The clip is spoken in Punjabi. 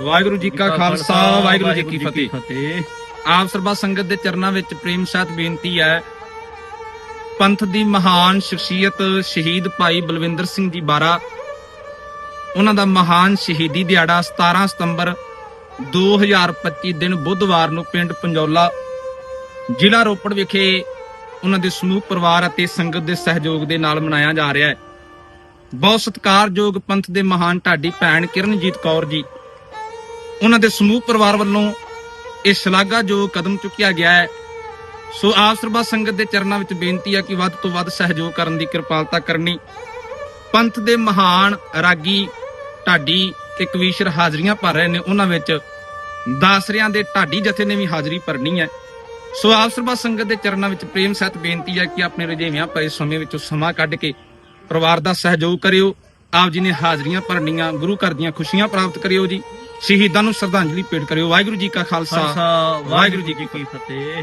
ਵਾਹਿਗੁਰੂ ਜੀ ਕਾ ਖਾਲਸਾ ਵਾਹਿਗੁਰੂ ਜੀ ਕੀ ਫਤਿਹ। ਆਪ ਸਰਬਾ ਸੰਗਤ ਦੇ ਚਰਨਾਂ ਵਿੱਚ ਪ੍ਰੇਮ ਸਹਿਤ ਬੇਨਤੀ ਹੈ ਪੰਥ ਦੀ ਮਹਾਨ ਸ਼ਖਸੀਅਤ ਸ਼ਹੀਦ ਭਾਈ ਬਲਵਿੰਦਰ ਸਿੰਘ ਜੀ ਬਾਰਾ ਉਹਨਾਂ ਦਾ ਮਹਾਨ ਸ਼ਹੀਦੀ ਦਿਹਾੜਾ 17 ਸਤੰਬਰ 2025 ਦਿਨ ਬੁੱਧਵਾਰ ਨੂੰ ਪਿੰਡ ਪੰਜੌਲਾ ਜ਼ਿਲ੍ਹਾ ਰੋਪੜ ਵਿਖੇ ਉਹਨਾਂ ਦੇ ਸਮੂਹ ਪਰਿਵਾਰ ਅਤੇ ਸੰਗਤ ਦੇ ਸਹਿਯੋਗ ਦੇ ਨਾਲ ਮਨਾਇਆ ਜਾ ਰਿਹਾ ਹੈ। ਬਹੁਤ ਸਤਿਕਾਰਯੋਗ ਪੰਥ ਦੇ ਮਹਾਨ ਢਾਡੀ ਭੈਣ ਕਿਰਨਜੀਤ ਕੌਰ ਜੀ ਉਹਨਾਂ ਦੇ ਸਮੂਹ ਪਰਿਵਾਰ ਵੱਲੋਂ ਇਹ ਸ਼ਲਾਘਾ ਜੋ ਕਦਮ ਚੁੱਕਿਆ ਗਿਆ ਹੈ, ਸੋ ਆਪ ਸਰਬਾ ਸੰਗਤ ਦੇ ਚਰਨਾਂ ਵਿੱਚ ਬੇਨਤੀ ਹੈ ਕਿ ਵੱਧ ਤੋਂ ਵੱਧ ਸਹਿਯੋਗ ਕਰਨ ਦੀ ਕਿਰਪਾਲਤਾ ਕਰਨੀ। ਪੰਥ ਦੇ ਮਹਾਨ ਰਾਗੀ ਢਾਡੀ ਤੇ ਕਵੀਸ਼ਰ ਹਾਜ਼ਰੀਆਂ ਭਰ ਰਹੇ ਨੇ, ਉਹਨਾਂ ਵਿੱਚ ਦਾਸਰਿਆਂ ਦੇ ਢਾਡੀ ਜਥੇ ਨੇ ਵੀ ਹਾਜ਼ਰੀ ਭਰਨੀ ਹੈ। ਸੋ ਆਪ ਸਰਬਾ ਸੰਗਤ ਦੇ ਚਰਨਾਂ ਵਿੱਚ ਪ੍ਰੇਮ ਸਹਿਤ ਬੇਨਤੀ ਹੈ ਕਿ ਆਪਣੇ ਰਜੇਵਿਆਂ ਪਏ ਸਮੇਂ ਵਿੱਚੋਂ ਸਮਾਂ ਕੱਢ ਕੇ ਪਰਿਵਾਰ ਦਾ ਸਹਿਯੋਗ ਕਰਿਓ। ਆਪ ਜੀ ਨੇ ਹਾਜ਼ਰੀਆਂ ਭਰਨੀਆਂ, ਗੁਰੂ ਘਰ ਦੀਆਂ ਖੁਸ਼ੀਆਂ ਪ੍ਰਾਪਤ ਕਰਿਓ ਜੀ। ਸ਼ਹੀਦਾਂ ਨੂੰ ਸ਼ਰਧਾਂਜਲੀ ਭੇਟ ਕਰਿਓ। ਵਾਹਿਗੁਰੂ ਜੀ ਕਾ ਖਾਲਸਾ। ਖਾਲਸਾ ਵਾਹਿਗੁਰੂ ਜੀ ਕੀ ਫਤਿਹ।